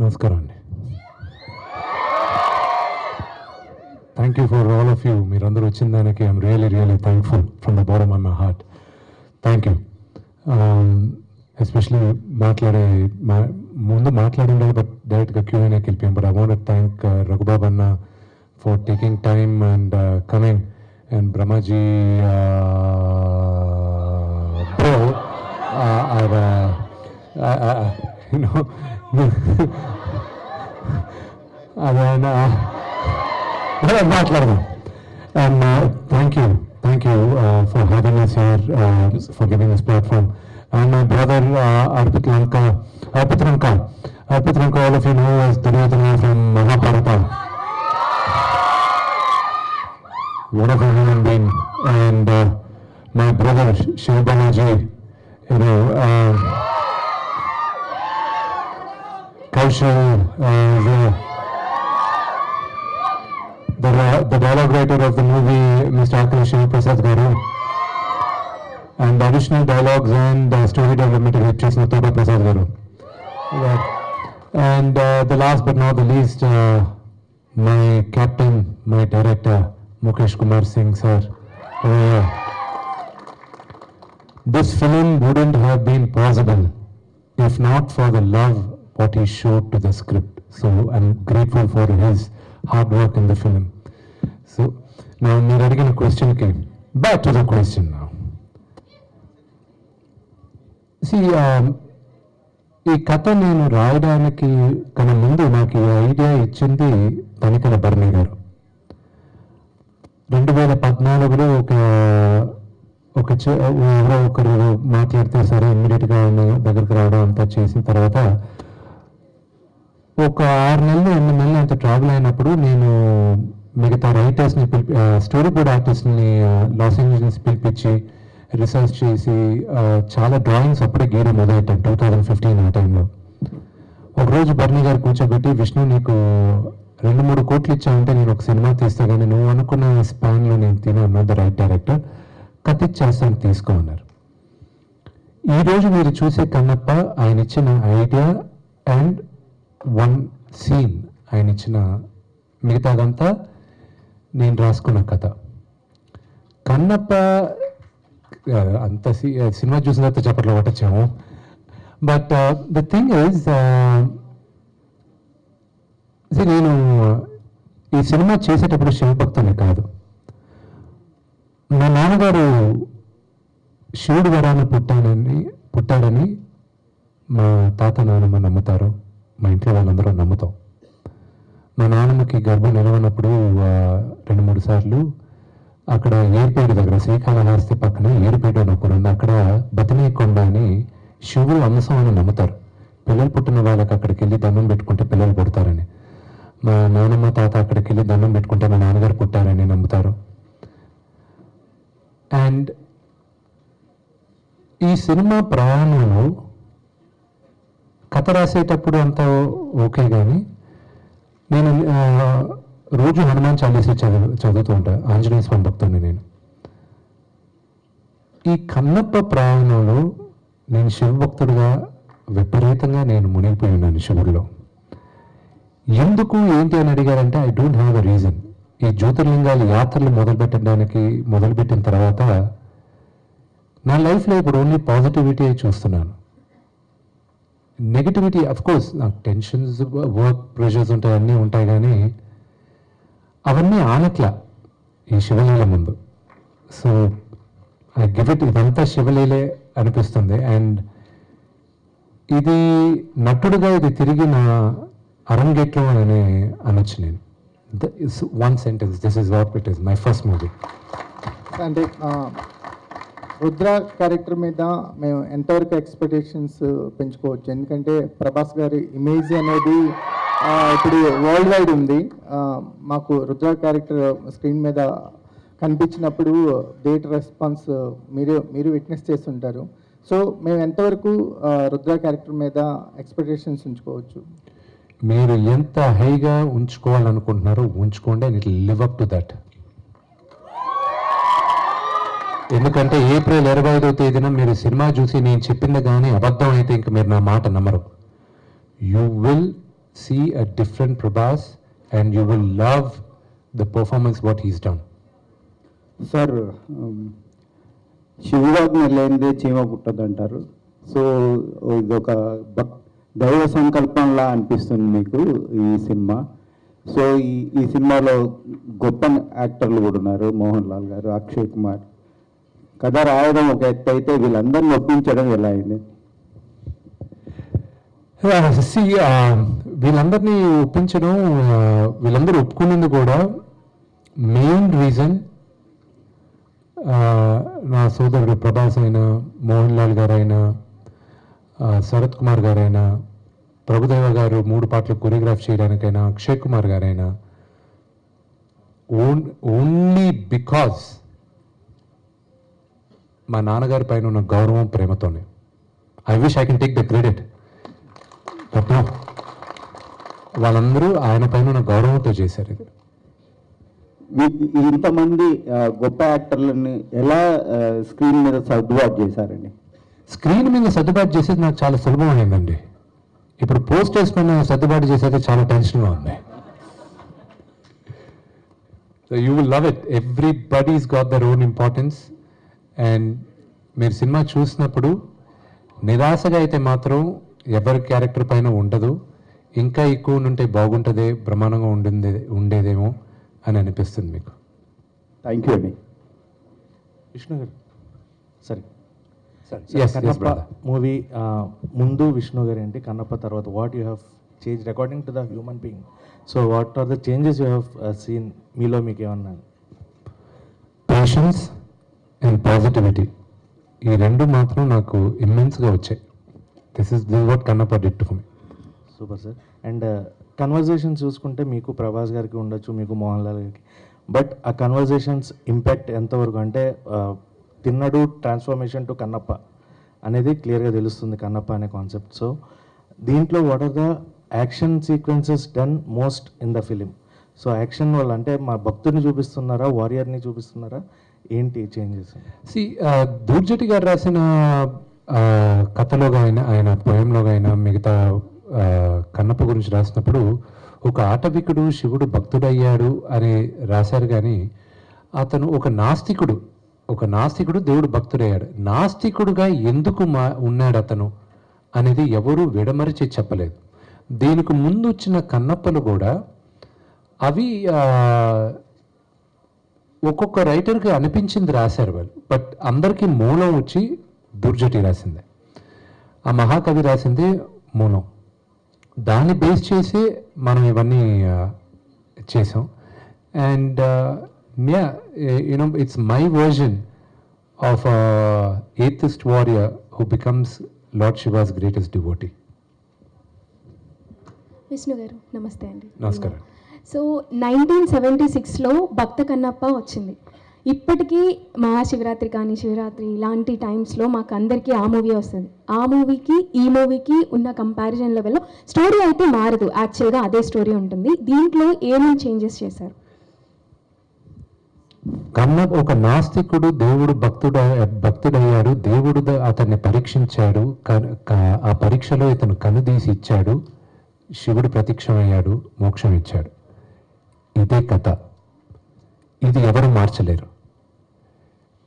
నమస్కారం అండి. Thank you for all of you మీరందరూ వచ్చిన దానికి I'm really really thankful from the bottom on my heart thank you especially మాట్లాడే మా ముందు మాట్లాడిండే బట్ డైరెక్ట్గా క్యూ వెళ్ళిపోయాం. But I want thank Raghubabu అన్న for taking time and coming and Brahmaji bro you know అదైనా మాట్లాడదాం and thank you thank you for having us here uh, for giving this platform and my brother uh, Arpit Lanka Arpit Lanka Arpit Lanka all of you know as Duryodhana from Mahabharata what a human being and uh, my brother Shiv Balaji you know uh, Kaushal uh, the the, the dialogue writer of the movie, Mr. Akash Prasad Garu, and the additional dialogues and uh, story development of Chesna Toba Prasad Garu. Yeah. And uh, the last but not the least, uh, my captain, my director, Mukesh Kumar Singh, sir. Uh, this film wouldn't have been possible if not for the love what he showed to the script. So I'm grateful for his hard work in the film. So now మీరు అడిగిన question కి back to the question now. See, um, ఈ కథ నేను రాయడానికి కన్నా ముందు నాకు ఈ ఐడియా ఇచ్చింది తనికల భరణి గారు రెండు వేల పద్నాలుగులో ఒక ఒక ఎవరో ఒకరు మాట్లాడితే సరే ఇమ్మీడియట్గా ఆయన దగ్గరికి రావడం అంతా చేసిన తర్వాత ఒక ఆరు నెలలు ఎనిమిది నెలలు అంత ట్రావెల్ అయినప్పుడు నేను మిగతా రైటర్స్ని పిలిపి స్టోరీ బోర్డ్ ఆర్టిస్ట్ని లాస్ ఏంజల్స్ పిలిపించి రీసెర్చ్ చేసి చాలా డ్రాయింగ్స్ అప్పుడే గీయడం మొదలెట్టాను టూ థౌజండ్ ఫిఫ్టీన్ ఆ టైంలో ఒకరోజు బర్నీ గారు కూర్చోబెట్టి విష్ణు నీకు రెండు మూడు కోట్లు ఇచ్చావంటే నేను ఒక సినిమా తీస్తా కానీ నువ్వు అనుకున్న స్పాన్లో నేను తిన ద రైట్ డైరెక్టర్ కథ ఇచ్చేస్తాను తీసుకో అన్నారు. ఈ రోజు మీరు చూసే కన్నప్ప ఆయన ఇచ్చిన ఐడియా అండ్ వన్ సీన్ ఆయన ఇచ్చిన మిగతాదంతా నేను రాసుకున్న కథ. కన్నప్ప అంత సి- సినిమా చూసిన తర్వాత చప్పట్లో కొట్టచ్చాము. బట్ ద థింగ్ ఈజ్ నేను uh, ఈ సినిమా చేసేటప్పుడు శివభక్తుని కాదు. మా నాన్నగారు శివుడు వరాన పుట్టానని పుట్టాడని మా తాత నాన్నమ్మ నమ్ముతారు. మా ఇంట్లో వాళ్ళందరూ నమ్ముతాం. మా నాన్నమ్మకి గర్భం నిలవనప్పుడు రెండు మూడు సార్లు అక్కడ ఏర్పేట దగ్గర శ్రీకాళహస్తి పక్కన ఏర్పేట అని ఒకరు ఉంది. అక్కడ బతినే కొండ అని శివుడు అంశం అని నమ్ముతారు. పిల్లలు పుట్టిన వాళ్ళకి అక్కడికి వెళ్ళి దండం పెట్టుకుంటే పిల్లలు పుడతారని. మా నాన్నమ్మ తాత అక్కడికి వెళ్ళి దండం పెట్టుకుంటే మా నాన్నగారు పుట్టారని నమ్ముతారు. అండ్ ఈ సినిమా ప్రయాణంలో కథ రాసేటప్పుడు అంతా ఓకే కానీ నేను రోజు హనుమాన్ చాలీసా చదువు చదువుతూ ఉంటా. ఆంజనేయ స్వామి భక్తుడిని నేను. ఈ కన్నప్ప ప్రయాణంలో నేను శివభక్తుడిగా విపరీతంగా నేను మునిగిపోయి ఉన్నాను శివుడిలో. ఎందుకు ఏంటి అని అడిగారంటే I don't have a reason ఈ జ్యోతిర్లింగాల యాత్రలు మొదలుపెట్టడానికి మొదలుపెట్టిన తర్వాత నా లైఫ్లో ఇప్పుడు ఓన్లీ పాజిటివిటీ చూస్తున్నాను. నెగిటివిటీ అఫ్ కోర్స్ నాకు టెన్షన్స్ వర్క్ ప్రెషర్స్ ఉంటాయి అన్నీ ఉంటాయి కానీ అవన్నీ ఆనట్లా ఈ శివలీల ముందు. సో ఐ గివ్ ఇట్ ఇదంతా శివలీలే అనిపిస్తుంది. అండ్ ఇది నటుడుగా ఇది తిరిగి నా అరంగేట్రం అని అనొచ్చు నేను. One sentence this is what it is my first movie అంటే రుద్ర క్యారెక్టర్ మీద మేము ఎంతవరకు ఎక్స్పెక్టేషన్స్ పెంచుకోవచ్చు? ఎందుకంటే ప్రభాస్ గారి ఇమేజ్ అనేది ఇప్పుడు వరల్డ్ వైడ్ ఉంది మాకు రుద్ర క్యారెక్టర్ స్క్రీన్ మీద కనిపించినప్పుడు డేట్ రెస్పాన్స్ మీరు మీరు విట్నెస్ చేస్తుంటారు. సో మేము ఎంతవరకు రుద్ర క్యారెక్టర్ మీద ఎక్స్పెక్టేషన్స్ ఉంచుకోవచ్చు? మీరు ఎంత హైగా ఉంచుకోవాలనుకుంటున్నారో ఉంచుకోండి. And it live up to that ఎందుకంటే ఏప్రిల్ ఇరవై ఐదో తేదీన మీరు సినిమా చూసి నేను చెప్పింది కానీ అబద్ధం అయితే ఇంక మీరు నా మాట నమ్మరు. You will see a different Prabhas and you will love the performance what he's down sir um, లేనిదే చీమ పుట్టదంటారు సో ఇది ఒక భక్ దైవ సంకల్పంలా అనిపిస్తుంది మీకు ఈ సినిమా. సో ఈ ఈ సినిమాలో గొప్ప యాక్టర్లు కూడా ఉన్నారు. మోహన్ లాల్ గారు అక్షయ్ కుమార్ కథ రాయడం ఒక ఎత్తు అయితే వీళ్ళందరిని ఒప్పించడం ఎలా అయింది? వీళ్ళందరినీ ఒప్పించడం వీళ్ళందరూ ఒప్పుకున్నది కూడా మెయిన్ రీజన్ నా సోదరుడు ప్రభాస్ అయినా మోహన్ లాల్ గారైనా శరత్ కుమార్ గారైనా ప్రభుదేవ గారు మూడు పాటలు కొరియోగ్రాఫ్ చేయడానికైనా అక్షయ్ కుమార్ గారైనా ఓన్ ఓన్లీ బికాజ్ మా నాన్నగారి పైన ఉన్న గౌరవం ప్రేమతోనే. I wish I can take the credit but no వాళ్ళందరూ ఆయన పైన ఉన్న గౌరవంతో చేశారు ఇది. ఇంతమంది గొప్ప యాక్టర్లని ఎలా స్క్రీన్ మీద సర్దుబాటు చేశారండి? స్క్రీన్ మీద సర్దుబాటు చేసేది నాకు చాలా సులభమైందండి ఇప్పుడు పోస్టర్స్ పైన సర్దుబాటు చేసేది చాలా టెన్షన్గా ఉంది. You will love it everybody's got their own importance and మీరు సినిమా చూసినప్పుడు నిరాశగా అయితే మాత్రం ఎవరి క్యారెక్టర్ పైన ఉండదు. ఇంకా ఎక్కువ ఉంటే బాగుంటుంది బ్రహ్మాండంగా ఉండింది ఉండేదేమో అని అనిపిస్తుంది మీకు. థ్యాంక్ యూ అండి విష్ణు గారు. సరే కన్నప్ప. మూవీ ముందు విష్ణు గారు ఏంటి కన్నప్ప తర్వాత what you have change according to the human being so what are the changes you have seen మీలో మీకు ఏమన్నా పేషెన్స్ అండ్ పాజిటివిటీ ఈ రెండు మాత్రం నాకు ఇమ్మెన్స్గా వచ్చాయి. This is this what Kannappa did for me super sir and conversation చూసుకుంటే మీకు ప్రభాస్ గారికి ఉండొచ్చు మీకు మోహన్ లాల్ గారికి. బట్ ఆ కన్వర్జేషన్స్ ఇంపాక్ట్ ఎంతవరకు అంటే తిన్నడు ట్రాన్స్ఫర్మేషన్ టు కన్నప్ప అనేది క్లియర్గా తెలుస్తుంది కన్నప్ప అనే కాన్సెప్ట్ సో దీంట్లో what are the action sequences done most in the film so action వల్ల అంటే మా భక్తుడిని చూపిస్తున్నారా వారియర్ని చూపిస్తున్నారా? ఏంటి చేంజెస్? సి దూర్జటి గారు రాసిన కథలో ఆయన ఆయన పోయంలో ఆయన మిగతా కన్నప్ప గురించి రాసినప్పుడు ఒక ఆటవికుడు శివుడు భక్తుడయ్యాడు అని రాశారు కానీ అతను ఒక నాస్తికుడు ఒక నాస్తికుడు దేవుడు భక్తుడయ్యాడు. నాస్తికుడుగా ఎందుకు మా ఉన్నాడు అతను అనేది ఎవరూ విడమరిచి చెప్పలేదు. దీనికి ముందు వచ్చిన కన్నప్పలు కూడా అవి ఒక్కొక్క రైటర్కి అనిపించింది రాశారు వాళ్ళు. బట్ అందరికీ మూలం వచ్చి దుర్జటి రాసిందే. ఆ మహాకవి రాసింది మూలం. దాన్ని బేస్ చేసి మనం ఇవన్నీ చేసాం. And ya you know it's my version of atheist warrior who becomes lord Shiva's greatest devotee. Vishnu గారు నమస్తే అండి. నమస్కారం. సో నైన్టీన్ సెవెంటీ సిక్స్లో భక్త కన్నప్ప వచ్చింది. ఇప్పటికీ మహాశివరాత్రి కానీ శివరాత్రి ఇలాంటి టైమ్స్లో మాకు అందరికీ ఆ మూవీ వస్తుంది. ఆ మూవీకి ఈ మూవీకి ఉన్న కంపారిజన్ లెవెల్లో స్టోరీ అయితే మారదు. యాక్చువల్గా అదే స్టోరీ ఉంటుంది. దీంట్లో ఏమేమి చేంజెస్ చేశారు? కన్న ఒక నాస్తికుడు దేవుడు భక్తుడ భక్తుడయ్యాడు. దేవుడు అతన్ని పరీక్షించాడు. ఆ పరీక్షలో ఇతను కనుదీసి ఇచ్చాడు. శివుడు ప్రత్యక్షమయ్యాడు మోక్షం ఇచ్చాడు ఇదే కథ. ఇది ఎవరు మార్చలేరు.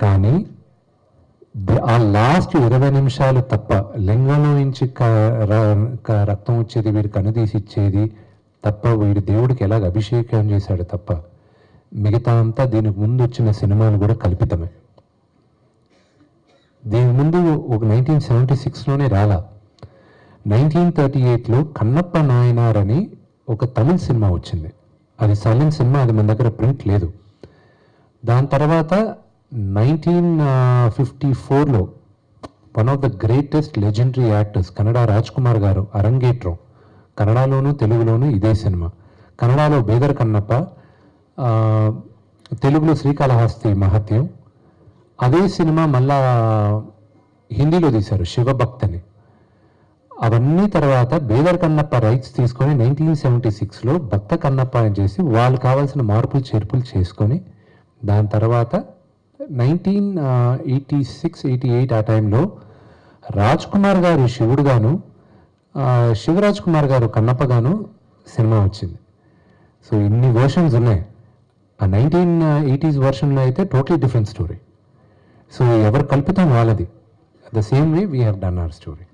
కానీ ఆ లాస్ట్ ఇరవై నిమిషాలు తప్ప లింగంలో నుంచి రక్తం వచ్చేది వీడు కనుదీసిచ్చేది తప్ప వీడు దేవుడికి ఎలాగ అభిషేకం చేశాడు తప్ప మిగతా అంతా దీనికి ముందు వచ్చిన సినిమాలు కూడా కల్పితమే. దీని ముందు ఒక నైన్టీన్ సెవెంటీ సిక్స్లోనే రాలా. నైన్టీన్ థర్టీ ఎయిట్లో కన్నప్ప నాయనార్ అని ఒక తమిళ్ సినిమా వచ్చింది. అది సైలెంట్ సినిమా అది మన దగ్గర ప్రింట్ లేదు. దాని తర్వాత నైన్టీన్ ఫిఫ్టీ ఫోర్లో one of the greatest legendary actors Kannada Raj Kumar గారు అరంగేట్రం కన్నడలోను తెలుగులోను ఇదే సినిమా. కన్నడలో బేదర్ కన్నప్ప తెలుగులో శ్రీకాళహస్తి మహత్యం. అదే సినిమా మళ్ళా హిందీలో తీశారు శివభక్త్ అని అవన్నీ తర్వాత బేదర్ కన్నప్ప రైట్స్ తీసుకొని నైన్టీన్ సెవెంటీ సిక్స్లో భక్త కన్నప్ప అని చేసి వాళ్ళు కావాల్సిన మార్పులు చేర్పులు చేసుకొని దాని తర్వాత nineteen eighty six eighty eight ఆ టైంలో రాజ్ కుమార్ గారు శివుడుగాను శివరాజ్ కుమార్ గారు కన్నప్పగాను సినిమా వచ్చింది. సో ఇన్ని వర్షన్స్ ఉన్నాయి. ఆ నైన్టీన్ ఎయిటీస్ వర్షన్లో అయితే టోటలీ డిఫరెంట్ స్టోరీ సో ఎవరు కల్పితం వాళ్ళది. The same way we have done our story